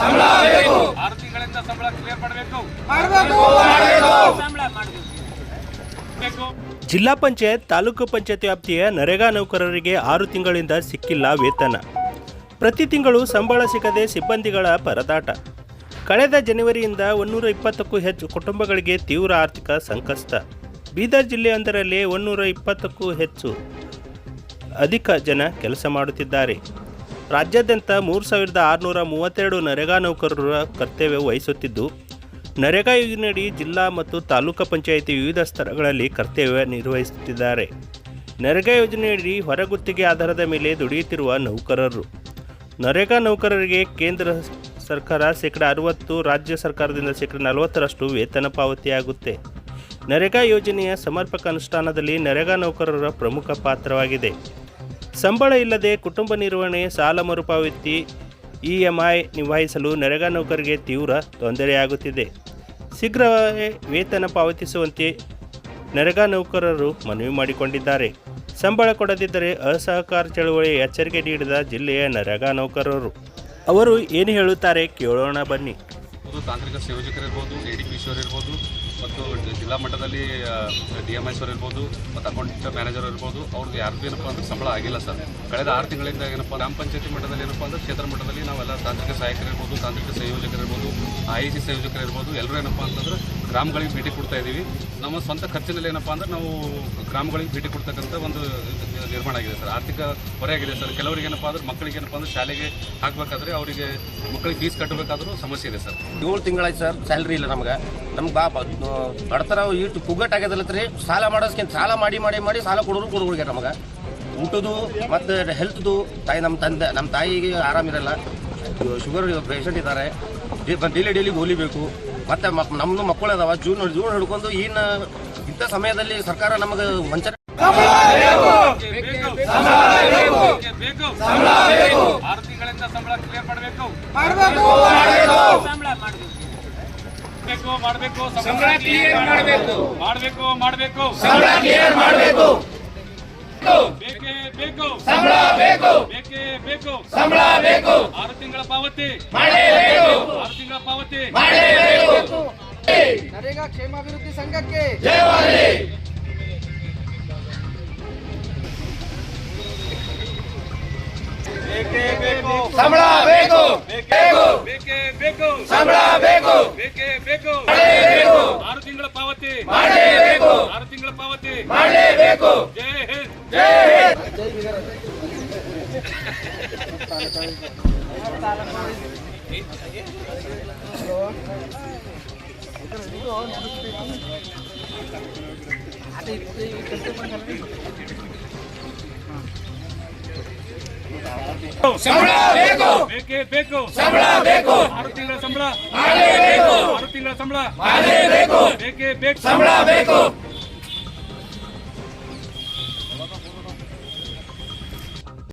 ಆರು ತಿಂಗಳಿಂದ ಸಂಬಳ ಕ್ಲಿಯರ್ ಮಾಡಬೇಕು. ಜಿಲ್ಲಾ ಪಂಚಾಯತ್ ತಾಲೂಕು ಪಂಚಾಯತ್ ವ್ಯಾಪ್ತಿಯ ನರೇಗಾ ನೌಕರರಿಗೆ ಆರು ತಿಂಗಳಿಂದ ಸಿಕ್ಕಿಲ್ಲ ವೇತನ. ಪ್ರತಿ ತಿಂಗಳು ಸಂಬಳ ಸಿಗದೆ ಸಿಬ್ಬಂದಿಗಳ ಪರದಾಟ. ಕಳೆದ ಜನವರಿಯಿಂದ ಒಂದೂರ ಇಪ್ಪತ್ತಕ್ಕೂ ಹೆಚ್ಚು ಕುಟುಂಬಗಳಿಗೆ ತೀವ್ರ ಆರ್ಥಿಕ ಸಂಕಷ್ಟ. ಬೀದರ್ ಜಿಲ್ಲೆಯೊಂದರಲ್ಲಿ ಒಂದೂರ ಇಪ್ಪತ್ತಕ್ಕೂ ಹೆಚ್ಚು ಅಧಿಕ ಜನ ಕೆಲಸ ಮಾಡುತ್ತಿದ್ದಾರೆ. ರಾಜ್ಯಾದ್ಯಂತ ಮೂರು ಸಾವಿರದ ಆರುನೂರ ಮೂವತ್ತೆರಡು ನರೇಗಾ ನೌಕರರ ಕರ್ತವ್ಯ ವಹಿಸುತ್ತಿದ್ದು, ನರೇಗಾ ಯೋಜನೆಯಡಿ ಜಿಲ್ಲಾ ಮತ್ತು ತಾಲೂಕು ಪಂಚಾಯಿತಿ ವಿವಿಧ ಸ್ಥಳಗಳಲ್ಲಿ ಕರ್ತವ್ಯ ನಿರ್ವಹಿಸುತ್ತಿದ್ದಾರೆ. ನರೇಗಾ ಯೋಜನೆಯಡಿ ಹೊರಗುತ್ತಿಗೆ ಆಧಾರದ ಮೇಲೆ ದುಡಿಯುತ್ತಿರುವ ನೌಕರರು. ನರೇಗಾ ನೌಕರರಿಗೆ ಕೇಂದ್ರ ಸರ್ಕಾರ ಶೇಕಡ ಅರವತ್ತು, ರಾಜ್ಯ ಸರ್ಕಾರದಿಂದ ಶೇಕಡ ನಲವತ್ತರಷ್ಟು ವೇತನ ಪಾವತಿಯಾಗುತ್ತೆ. ನರೇಗಾ ಯೋಜನೆಯ ಸಮರ್ಪಕ ಅನುಷ್ಠಾನದಲ್ಲಿ ನರೇಗಾ ನೌಕರರ ಪ್ರಮುಖ ಪಾತ್ರವಾಗಿದೆ. ಸಂಬಳ ಇಲ್ಲದೆ ಕುಟುಂಬ ನಿರ್ವಹಣೆ ಸಾಲ ಮರುಪಾವತಿ ಇ ಎಂ ಐ ನಿಭಾಯಿಸಲು ನರೇಗಾ ನೌಕರರಿಗೆ ತೀವ್ರ ತೊಂದರೆಯಾಗುತ್ತಿದೆ. ಶೀಘ್ರವೇ ವೇತನ ಪಾವತಿಸುವಂತೆ ನರೇಗಾ ನೌಕರರು ಮನವಿ ಮಾಡಿಕೊಂಡಿದ್ದಾರೆ. ಸಂಬಳ ಕೊಡದಿದ್ದರೆ ಅಸಹಕಾರ ಚಳವಳಿ ಎಚ್ಚರಿಕೆ ನೀಡಿದ ಜಿಲ್ಲೆಯ ನರೇಗಾ ನೌಕರರು. ಅವರು ಏನು ಹೇಳುತ್ತಾರೆ ಕೇಳೋಣ ಬನ್ನಿ. ತಾಂತ್ರಿಕ ಸಂಯೋಜಕರಿರ್ಬೋದು ಇರ್ಬೋದು ಮತ್ತು ಜಿಲ್ಲಾ ಮಟ್ಟದಲ್ಲಿ ಡಿ ಎಂ ಐಸ್ ಇರ್ಬೋದು, ಮತ್ತು ಅಕೌಂಟ್ ಮ್ಯಾನೇಜರ್ ಇರ್ಬೋದು ಅವ್ರಿಗೆ ಯಾರಿಗೂ ಏನಪ್ಪ ಅಂದ್ರೆ ಸಂಬಳ ಆಗಿಲ್ಲ ಸರ್. ಕಳೆದ ಆರು ತಿಂಗಳಿಂದ ಏನಪ್ಪ ಗ್ರಾಮ ಪಂಚಾಯತಿ ಮಟ್ಟದಲ್ಲಿ ಏನಪ್ಪ ಅಂದ್ರೆ ಕ್ಷೇತ್ರ ಮಟ್ಟದಲ್ಲಿ ನಾವೆಲ್ಲ ತಾಂತ್ರಿಕ ಸಹಾಯಕರಿರ್ಬೋದು, ತಾಂತ್ರಿಕ ಸಂಯೋಜಕರಿರ್ಬೋದು ಐ ಸಿ ಸಂಯೋಜಕರಿರ್ಬೋದು, ಎಲ್ಲರೂ ಏನಪ್ಪ ಅಂತಂದ್ರೆ ಗ್ರಾಮಗಳಿಗೆ ಭೇಟಿ ಕೊಡ್ತಾ ಇದ್ದೀವಿ. ನಮ್ಮ ಸ್ವಂತ ಖರ್ಚಿನಲ್ಲಿ ಏನಪ್ಪ ಅಂದ್ರೆ ನಾವು ಗ್ರಾಮಗಳಿಗೆ ಭೇಟಿ ಕೊಡ್ತಕ್ಕಂಥ ಒಂದು ನಿರ್ಮಾಣ ಆಗಿದೆ ಸರ್. ಆರ್ಥಿಕ ಹೊರೆ ಆಗಿದೆ ಸರ್. ಕೆಲವರಿಗೆ ಏನಪ್ಪ ಅಂದ್ರೆ ಮಕ್ಕಳಿಗೆ ಏನಪ್ಪ ಅಂದ್ರೆ ಶಾಲೆಗೆ ಹಾಕಬೇಕಾದ್ರೆ ಅವರಿಗೆ ಮಕ್ಕಳಿಗೆ ಫೀಸ್ ಕಟ್ಟಬೇಕಾದ್ರೂ ಸಮಸ್ಯೆ ಇದೆ ಸರ್. ಏಳು ತಿಂಗಳಾಯ್ತು ಸರ್. ಸ್ಯಾಲ್ರಿ ಇಲ್ಲ ನಮ್ಗೆ. ನಮ್ಗೆ ಬಾ ಬಡತರ ಇಟ್ಟು ಪುಗ್ಗಟ್ ಆಗ್ಯದಲ್ಲತ್ರಿ ಸಾಲ ಮಾಡೋದಕ್ಕಿಂತ ಸಾಲ ಮಾಡಿ ಮಾಡಿ ಮಾಡಿ ಸಾಲ ಕೊಡೋರು ಕೊಡೋರಿಗೆ ನಮಗೆ. ಊಟದು ಮತ್ತು ಹೆಲ್ತ್ದು ತಾಯಿ ನಮ್ಮ ತಂದೆ ನಮ್ಮ ತಾಯಿಗೆ ಆರಾಮಿರಲ್ಲ ಶುಗರ್ ಪೇಷಂಟ್ ಇದ್ದಾರೆ. ಡೈಲಿ ಡೈಲಿ ಹೋಲಿಬೇಕು ಮತ್ತು ಮಕ್ ನಮ್ದು ಮಕ್ಕಳು ಅದಾವ ಜೂನ್ ಜೂನ್ ಹಿಡ್ಕೊಂಡು ಈನ ಇಂಥ ಸಮಯದಲ್ಲಿ ಸರ್ಕಾರ ನಮಗೆ ವಂಚನೆ ಬೇಕು. ಆರು ತಿಂಗಳಿಂದ ಸಂಬಳ ಕ್ಲಿಯರ್ ಮಾಡಬೇಕು ಬೇಕು. ಮಾಡಬೇಕು ಸಂಬಳ ಕ್ಲಿಯರ್ ಮಾಡಬೇಕು ಮಾಡಬೇಕು ಮಾಡಬೇಕು ಸಂಬಳ ಕ್ಲಿಯರ್ ಮಾಡಬೇಕು ಬೇಕೇ. ಬೇಕು ಸಂಬಳ ಬೇಕು ಬೇಕೇ ಬೇಕು ಸಂಬಳ ಬೇಕು ಆರು ತಿಂಗಳ ಪಾವತಿ. ಆರು ತಿಂಗಳ ಪಾವತಿ ನರೇಗಾ ಕ್ಷೇಮಾಭಿವೃದ್ಧಿ ಸಂಘಕ್ಕೆ ಬೇಕೇ ಬೇಕು ಸಂಬಳ ಬೇಕು ಬೇಕೇ ಬೇಕು ಸಂಬಳ ಬೇಕು ಬೇಕೇ ಬೇಕು ಆರು ತಿಂಗಳ ಪಾವತಿ ಆರು ತಿಂಗಳ ಪಾವತಿ ಮಾಡಲೇಬೇಕು ಜೈ ಹಿಂದ್ ಸಂಬಳ ಬೇಕು. ಬೇಕೇ ಬೇಕು ಸಂಬಳ ಬೇಕು. ಆರು ತಿಂಗಳ ಸಂಬಳ ಬೇಕು. ಆರು ತಿಂಗಳ ಸಂಬಳ ಬೇಕು ಬೇಕೇ ಬೇಕು. ಸಂಬಳ ಬೇಕು.